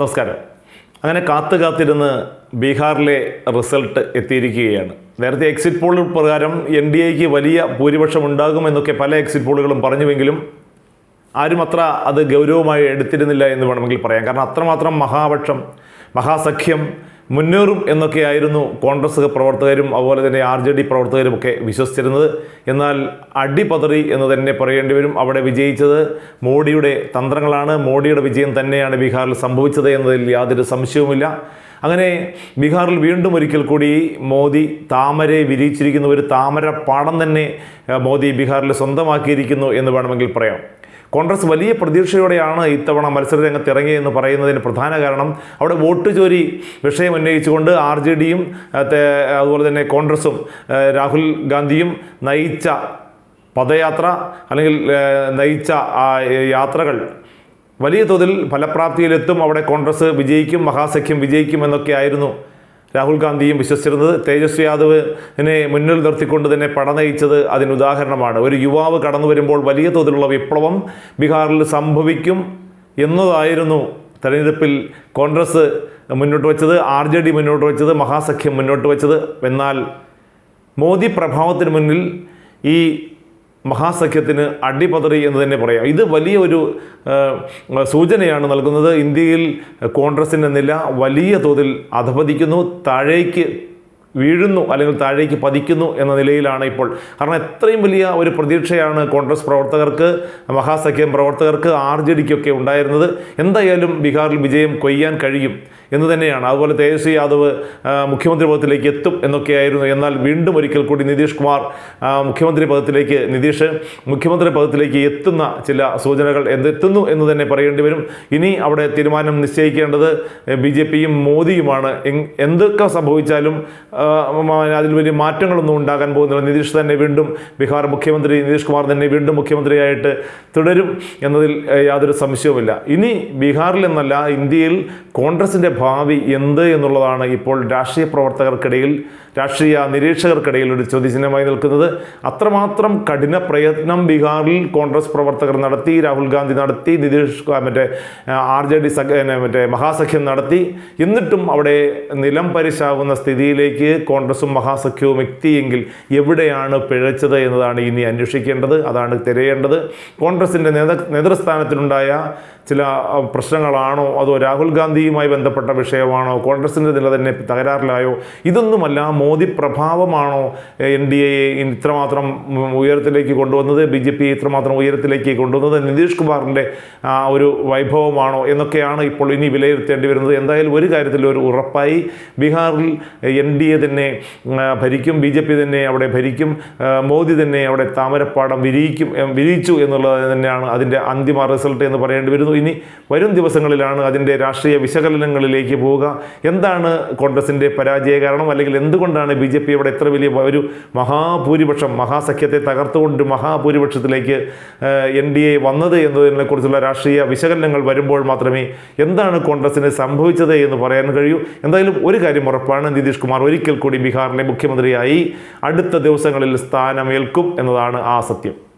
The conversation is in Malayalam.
നമസ്കാരം. അങ്ങനെ കാത്തു കാത്തിരുന്ന് ബീഹാറിലെ റിസൾട്ട് എത്തിയിരിക്കുകയാണ്. നേരത്തെ എക്സിറ്റ് പോൾ പ്രകാരം എൻ ഡി എക്ക് വലിയ ഭൂരിപക്ഷം ഉണ്ടാകുമെന്നൊക്കെ പല എക്സിറ്റ് പോളുകളും പറഞ്ഞുവെങ്കിലും ആരും അത്ര അത് ഗൗരവമായി എടുത്തിരുന്നില്ല എന്ന് വേണമെങ്കിൽ പറയാം. കാരണം അത്രമാത്രം മഹാപക്ഷം മഹാസഖ്യം മുന്നേറും എന്നൊക്കെയായിരുന്നു കോൺഗ്രസ് പ്രവർത്തകരും അതുപോലെ തന്നെ ആർ ജെ ഡി പ്രവർത്തകരും ഒക്കെ വിശ്വസിച്ചിരുന്നത്. എന്നാൽ അടിപതറി എന്ന് തന്നെ പറയേണ്ടി വരും. അവിടെ വിജയിച്ചത് മോഡിയുടെ തന്ത്രങ്ങളാണ്. മോഡിയുടെ വിജയം തന്നെയാണ് ബീഹാറിൽ സംഭവിച്ചത് എന്നതിൽ യാതൊരു സംശയവുമില്ല. അങ്ങനെ ബീഹാറിൽ വീണ്ടും ഒരിക്കൽ കൂടി മോദി താമരെ വിരിയിച്ചിരിക്കുന്ന. ഒരു താമര പാടം തന്നെ മോദി ബീഹാറിൽ സ്വന്തമാക്കിയിരിക്കുന്നു എന്ന് വേണമെങ്കിൽ പറയാം. കോൺഗ്രസ് വലിയ പ്രതീക്ഷയോടെയാണ് ഇത്തവണ മത്സര രംഗത്ത് ഇറങ്ങിയെന്ന് പറയുന്നതിന് പ്രധാന കാരണം അവിടെ വോട്ട് ചോരി വിഷയം ഉന്നയിച്ചുകൊണ്ട് ആർ ജെ ഡിയും അതുപോലെ തന്നെ കോൺഗ്രസും രാഹുൽ ഗാന്ധിയും നയിച്ച പദയാത്ര അല്ലെങ്കിൽ നയിച്ച യാത്രകൾ വലിയ തോതിൽ ഫലപ്രാപ്തിയിലെത്തും അവിടെ കോൺഗ്രസ് വിജയിക്കും മഹാസഖ്യം വിജയിക്കും എന്നൊക്കെ ആയിരുന്നു രാഹുൽ ഗാന്ധിയും വിശ്വസിച്ചിരുന്നത്. തേജസ്വി യാദവിനെ മുന്നിൽ നിർത്തിക്കൊണ്ട് തന്നെ പടനയിച്ചത് അതിന് ഉദാഹരണമാണ്. ഒരു യുവാവ് കടന്നു വരുമ്പോൾ വലിയ തോതിലുള്ള വിപ്ലവം ബീഹാറിൽ സംഭവിക്കും എന്നതായിരുന്നു തെരഞ്ഞെടുപ്പിൽ കോൺഗ്രസ് മുന്നോട്ട് വെച്ചത് ആർ ജെ ഡി മുന്നോട്ട് വെച്ചത് മഹാസഖ്യം മുന്നോട്ട് വെച്ചത്. എന്നാൽ മോദി പ്രഭാവത്തിന് മുന്നിൽ ഈ മഹാസഖ്യത്തിന് അടിപതറി എന്ന് തന്നെ പറയാം. ഇത് വലിയ ഒരു സൂചനയാണ് നൽകുന്നത്. ഇന്ത്യയിൽ കോൺഗ്രസിന്റെ നില വലിയ തോതിൽ അധപതിക്കുന്നു. താഴേക്ക് വീഴുന്നു അല്ലെങ്കിൽ താഴേക്ക് പതിക്കുന്നു എന്ന നിലയിലാണ് ഇപ്പോൾ. കാരണം എത്രയും വലിയ ഒരു പ്രതീക്ഷയാണ് കോൺഗ്രസ് പ്രവർത്തകർക്ക് മഹാസഖ്യം പ്രവർത്തകർക്ക് ആർ ജെ ഡിക്കൊക്കെ ഉണ്ടായിരുന്നത്. എന്തായാലും ബീഹാറിൽ വിജയം കൊയ്യാൻ കഴിയും എന്ന് തന്നെയാണ്. അതുപോലെ തേജസ്വി യാദവ് മുഖ്യമന്ത്രി പദത്തിലേക്ക് എത്തും എന്നൊക്കെയായിരുന്നു. എന്നാൽ വീണ്ടും ഒരിക്കൽ കൂടി നിതീഷ് കുമാർ മുഖ്യമന്ത്രി പദത്തിലേക്ക് നിതീഷ് മുഖ്യമന്ത്രി പദത്തിലേക്ക് എത്തുന്ന ചില സൂചനകൾ എന്തെത്തുന്നു എന്ന് തന്നെ പറയേണ്ടി വരും. ഇനി അവിടെ തീരുമാനം നിശ്ചയിക്കേണ്ടത് ബി ജെ പിയും മോദിയുമാണ്. എന്തൊക്കെ സംഭവിച്ചാലും അതിൽ വലിയ മാറ്റങ്ങളൊന്നും ഉണ്ടാകാൻ പോകുന്നില്ല. നിതീഷ് തന്നെ വീണ്ടും ബീഹാർ മുഖ്യമന്ത്രി നിതീഷ് കുമാർ തന്നെ വീണ്ടും മുഖ്യമന്ത്രിയായിട്ട് തുടരും എന്നതിൽ യാതൊരു സംശയവുമില്ല. ഇനി ബീഹാറിൽ എന്നല്ല ഇന്ത്യയിൽ കോൺഗ്രസിന്റെ ഭാവി എന്ത് എന്നുള്ളതാണ് ഇപ്പോൾ രാഷ്ട്രീയ പ്രവർത്തകർക്കിടയിൽ രാഷ്ട്രീയ നിരീക്ഷകർക്കിടയിൽ ഒരു ചോദ്യചിഹ്നമായി നിൽക്കുന്നത്. അത്രമാത്രം കഠിന പ്രയത്നം ബീഹാറിൽ കോൺഗ്രസ് പ്രവർത്തകർ നടത്തി രാഹുൽ ഗാന്ധി നടത്തി നിതീഷ് മറ്റേ ആർ ജെ ഡി സഖ്യ മറ്റേ മഹാസഖ്യം നടത്തി. എന്നിട്ടും അവിടെ നിലം പരിശാവുന്ന സ്ഥിതിയിലേക്ക് കോൺഗ്രസും മഹാസഖ്യവും വ്യക്തിയെങ്കിൽ എവിടെയാണ് പിഴച്ചത് എന്നതാണ് ഇനി അന്വേഷിക്കേണ്ടത് അതാണ് തിരയേണ്ടത്. കോൺഗ്രസിന്റെ നേതൃ ചില പ്രശ്നങ്ങളാണോ? അതോ രാഹുൽ ഗാന്ധിയുമായി ബന്ധപ്പെട്ട വിഷയമാണോ? കോൺഗ്രസിന്റെ നില തന്നെ തകരാറിലായോ? ഇതൊന്നുമല്ല മോദി പ്രഭാവമാണോ എൻ ഡി എയെ ഇത്രമാത്രം ഉയരത്തിലേക്ക് കൊണ്ടുവന്നത്? ബി ജെ പി ഇത്രമാത്രം ഉയരത്തിലേക്ക് കൊണ്ടുവന്നത്? നിതീഷ് കുമാറിന്റെ ഒരു വൈഭവമാണോ? എന്നൊക്കെയാണ് ഇപ്പോൾ ഇനി വിലയിരുത്തേണ്ടി വരുന്നത്. എന്തായാലും ഒരു കാര്യത്തിൽ ഒരു ഉറപ്പായി ബീഹാറിൽ എൻ ഡി എ തന്നെ ഭരിക്കും ബി ജെ പി തന്നെ അവിടെ ഭരിക്കും മോദി തന്നെ അവിടെ താമരപ്പാടം വിരിയിക്കും വിരിയിച്ചു എന്നുള്ളത് തന്നെയാണ് അതിന്റെ അന്തിമ റിസൾട്ട് എന്ന് പറയേണ്ടി വരുന്നു. ഇനി വരും ദിവസങ്ങളിലാണ് അതിന്റെ രാഷ്ട്രീയ വിശകലനങ്ങളിലേക്ക് പോവുക. എന്താണ് കോൺഗ്രസിന്റെ പരാജയ കാരണം? അല്ലെങ്കിൽ എന്തുകൊണ്ടാണ് ബി ജെ പി ഇത്ര വലിയ ഒരു മഹാഭൂരിപക്ഷം മഹാസഖ്യത്തെ തകർത്തുകൊണ്ട് മഹാഭൂരിപക്ഷത്തിലേക്ക് എൻ ഡി എ വന്നത് എന്നതിനെക്കുറിച്ചുള്ള രാഷ്ട്രീയ വിശകലനങ്ങൾ വരുമ്പോൾ മാത്രമേ എന്താണ് കോൺഗ്രസിന് സംഭവിച്ചത് എന്ന് പറയാൻ കഴിയൂ. എന്തായാലും ഒരു കാര്യം ഉറപ്പാണ് നിതീഷ് കുമാർ ഒരിക്കൽ കൂടി ബീഹാറിലെ മുഖ്യമന്ത്രിയായി അടുത്ത ദിവസങ്ങളിൽ സ്ഥാനമേൽക്കും എന്നതാണ് ആ സത്യം.